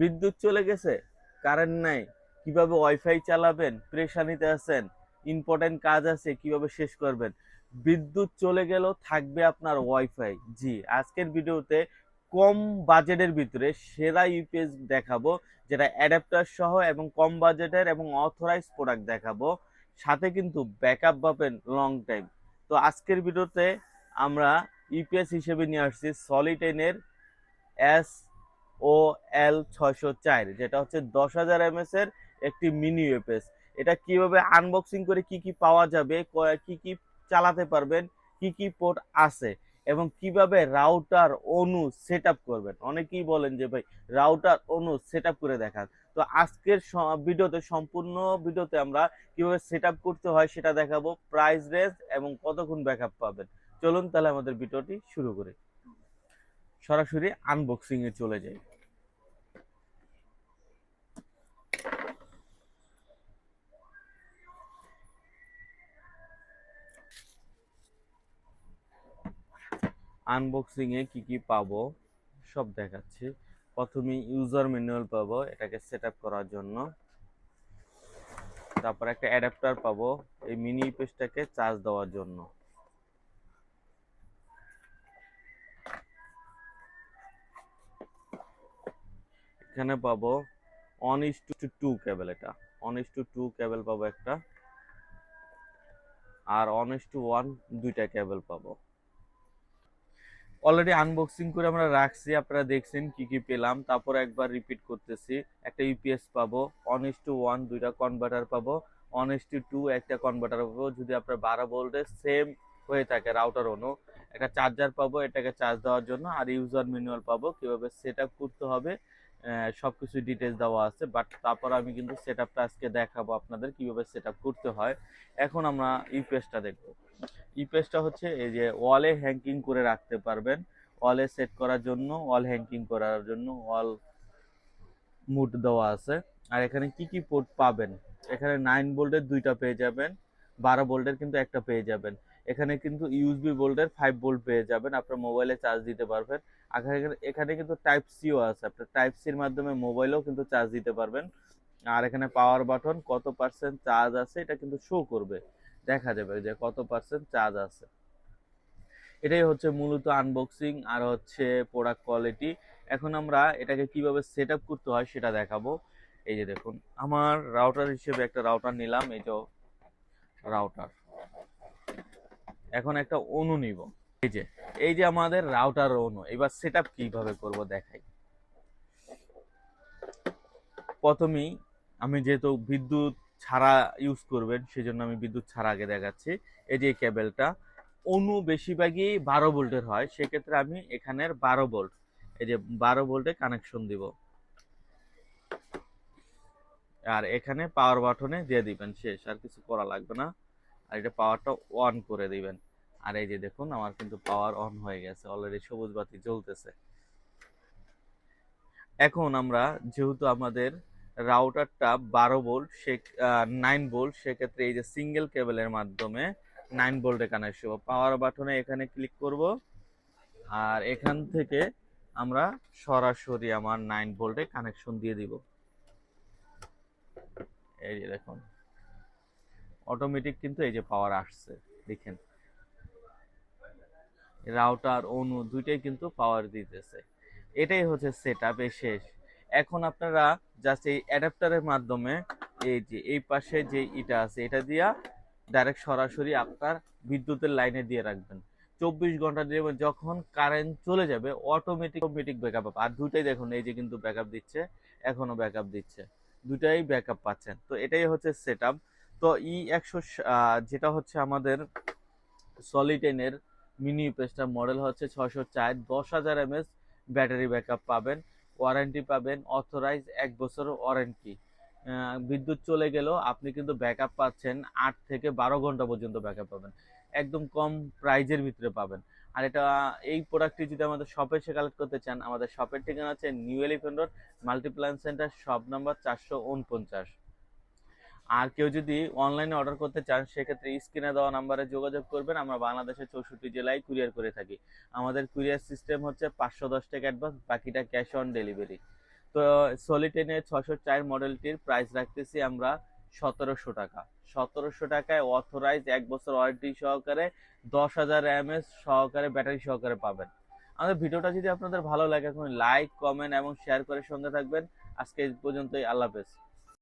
বিদ্যুৎ চলে গেছে কারেন্ট নাই, কীভাবে ওয়াইফাই চালাবেন প্রেশানিতে আছেন ইম্পর্টেন্ট কাজ আছে, কীভাবে শেষ করবেন? বিদ্যুৎ চলে গেল, থাকবে আপনার ওয়াইফাই জি, আজকের ভিডিওতে কম বাজেটের ভিতরে সেরা ইউপিএস দেখাবো, যেটা অ্যাডাপ্টার সহ এবং কম বাজেটের এবং অথরাইজ প্রোডাক্ট দেখাবো। সাথে কিন্তু ব্যাকআপ পাবেন লং টাইম তো আজকের ভিডিওতে আমরা ইউপিএস হিসেবে নিয়ে আসছি সলিটেনের এস ও এল ছয়শো চার, যেটা হচ্ছে দশ হাজার এমএস এর একটি মিনি ইউপিএস এটা কীভাবে আনবক্সিং করে কি কি পাওয়া যাবে ক- কি চালাতে পারবেন, কি কি পোর্ট আছে, এবং কীভাবে রাউটার অনু সেট করবেন। অনেকেই বলেন যে, ভাই রাউটার অনু সেট করে দেখান। তো আজকের ভিডিওতে, সম্পূর্ণ ভিডিওতে আমরা কীভাবে সেট করতে হয় সেটা দেখাবো প্রাইস রেঞ্জ এবং কতক্ষণ ব্যাকআপ পাবেন। চলুন তাহলে আমাদের ভিডিওটি শুরু করি। সরাসরি আনবক্সিংয়ে চলে যাই। আনবক্সিং এ কি কি পাবো, সব দেখাচ্ছি। প্রথমে ইউজার ম্যানুয়াল পাবো, এটাকে সেট করার জন্য। তারপর একটা অ্যাডাপ্টার পাবো, এই মিনি পেজটাকে চার্জ দেওয়ার জন্য। এখানে পাবো one is to two cable এটা। One is to two cable পাবো একটা। আর অন ইস টু ওয়ান দুইটা কেবল পাবো। অলরেডি আনবক্সিং করে আমরা রাখছি, আপনারা দেখছেন কি কি পেলাম। তারপর একবার রিপিট করতেছি, একটা ইউপিএস পাবো অন ইস টু ওয়ান দুইটা কনভার্টার পাবো অন ইস টু টু একটা কনভার্টার পাবো, যদি আপনার বারো ভোল্টের সেম হয়ে থাকে রাউটার অনু। একটা চার্জার পাবো, এটাকে চার্জ দেওয়ার জন্য, আর ইউজার ম্যানুয়াল পাবো, কীভাবে সেট করতে হবে সব কিছু ডিটেলস দেওয়া আছে। বাট তারপর আমি কিন্তু সেট আপটা আজকে দেখাবো আপনাদের, কীভাবে সেট করতে হয়। এখন আমরা ইউপিএসটা দেখব। ইউপিএসটা হচ্ছে এই যে ওয়ালে হ্যাঙ্কিং করে রাখতে পারবেন। ওয়ালে সেট করার জন্য ওয়াল হ্যাঙ্কিং করার জন্য ওয়াল মুড দেওয়া আছে। আর এখানে কি কি পোর্ট পাবেন? এখানে নাইন বোল্টের দুইটা পেয়ে যাবেন, বারো বোল্টের কিন্তু একটা পেয়ে যাবেন। এখানে কিন্তু ইউএসবি ভোল্টের ফাইভ বোল্ট পেয়ে যাবেন, আপনার মোবাইলে চার্জ দিতে পারবেন। এখানে কিন্তু টাইপ সিও আছে, আপনার টাইপ সির মাধ্যমে মোবাইলেও কিন্তু চার্জ দিতে পারবেন। আর এখানে পাওয়ার বাটন কত পার্সেন্ট চার্জ আছে, এটা কিন্তু শো করবে। দেখা যাবে যে কত পার্সেন্ট চার্জ আছে। এটাই হচ্ছে মূলত আনবক্সিং আর হচ্ছে প্রোডাক্ট কোয়ালিটি এখন আমরা এটাকে কীভাবে সেট করতে হয় সেটা দেখাবো। এই যে দেখুন, আমার রাউটার হিসেবে একটা রাউটার নিলাম, এই যে রাউটার এখন একটা অনু নিব। এই যে এই যে আমাদের রাউটার অনু এবার সেট আপ কীভাবে করব দেখাই। প্রথমেই আমি যেহেতু বিদ্যুৎ ছাড়া ইউজ করবেন, সেজন্য আমি বিদ্যুৎ ছাড়া আগে দেখাচ্ছি। এই যে কেবেলটা অনু বেশিরভাগই বারো ভোল্টের হয়, সেক্ষেত্রে আমি এখানের বারো ভোল্ট, এই যে বারো ভোল্টে কানেকশন দিব। আর এখানে পাওয়ার বাটনে দিয়ে দিবেন, শেষ, আর কিছু করা লাগবে না। আর এটা পাওয়ারটা অন করে দিবেন। আর এই যে দেখুন, আমার কিন্তু পাওয়ার অন হয়ে গেছে অলরেডি সবুজ বাতি জ্বলতেছে। এখন আমরা, যেহেতু আমাদের রাউটারটা বারো বোল্ট সে নাইন বোল্ট সেক্ষেত্রে এই যে সিঙ্গেল কেবলের মাধ্যমে নাইন ভোল্টে কানেক্ট করব। পাওয়ার বাটনে এখানে ক্লিক করব। আর এখান থেকে আমরা সরাসরি আমার নাইন ভোল্টে কানেকশন দিয়ে দিব। এই যে দেখুন অটোমেটিক কিন্তু এই যে পাওয়ার আসছে, দেখেন। রাউটার অনু দুইটাই কিন্তু পাওয়ার দিতেছে। এটাই হচ্ছে সেট শেষ। এখন আপনারা জাস্ট এই অ্যাডাপ্টারের মাধ্যমে এই যে, এই পাশে যে ইটা আছে, এটা দিয়া ডাইরেক্ট সরাসরি আপনার বিদ্যুতের লাইনে দিয়ে রাখবেন। চব্বিশ ঘণ্টা দিয়ে যখন কারেন্ট চলে যাবে অটোমেটিক অটোমেটিক ব্যাকআপ আর দুটাই দেখুন, এই যে কিন্তু ব্যাকআপ দিচ্ছে, এখনও ব্যাকআপ দিচ্ছে। দুটাই ব্যাকআপ পাচ্ছেন। তো এটাই হচ্ছে সেট তো ই একশো যেটা হচ্ছে আমাদের সলিটেনের মিনি পেস্টার মডেল হচ্ছে ছশো চার। দশ হাজার এমএস ব্যাটারি ব্যাকআপ পাবেন। ওয়ারেন্টি পাবেন, অথরাইজ এক বছর ওয়ারেন্টি। বিদ্যুৎ চলে গেলেও আপনি কিন্তু ব্যাকআপ পাচ্ছেন, আট থেকে বারো ঘণ্টা পর্যন্ত ব্যাকআপ পাবেন। একদম কম প্রাইজের ভিতরে পাবেন। আর এটা, এই প্রোডাক্টটি যদি আমাদের শপে এসে কালেক্ট করতে চান, আমাদের শপের ঠিকানা আছে new elephant road Multiplan centre, shop number চারশো উনপঞ্চাশ। আর কেউ যদি অনলাইনে অর্ডার করতে চান, সেক্ষেত্রে স্ক্রিনে দেওয়া নাম্বারে যোগাযোগ করবেন। আমরা বাংলাদেশের চৌষট্টি জেলায় কুরিয়ার করে থাকি। আমাদের কুরিয়ার সিস্টেম হচ্ছে পাঁচশো দশ টাকা অ্যাডভান্স বাকিটা ক্যাশ অন ডেলিভারি তো সলিটেনের ছশো চার মডেলটির প্রাইস রাখতেছি আমরা সতেরোশো টাকা। সতেরোশো টাকায় অথরাইজ এক বছর ওয়ারেন্টি সহকারে দশ হাজার এমএস সহকারে ব্যাটারি সহকারে পাবেন। আমাদের ভিডিওটা যদি আপনাদের ভালো লাগে, এখন লাইক কমেন্ট এবং শেয়ার করে সঙ্গে থাকবেন। আজকে এই পর্যন্তই, আল্লাহ হাফেজ।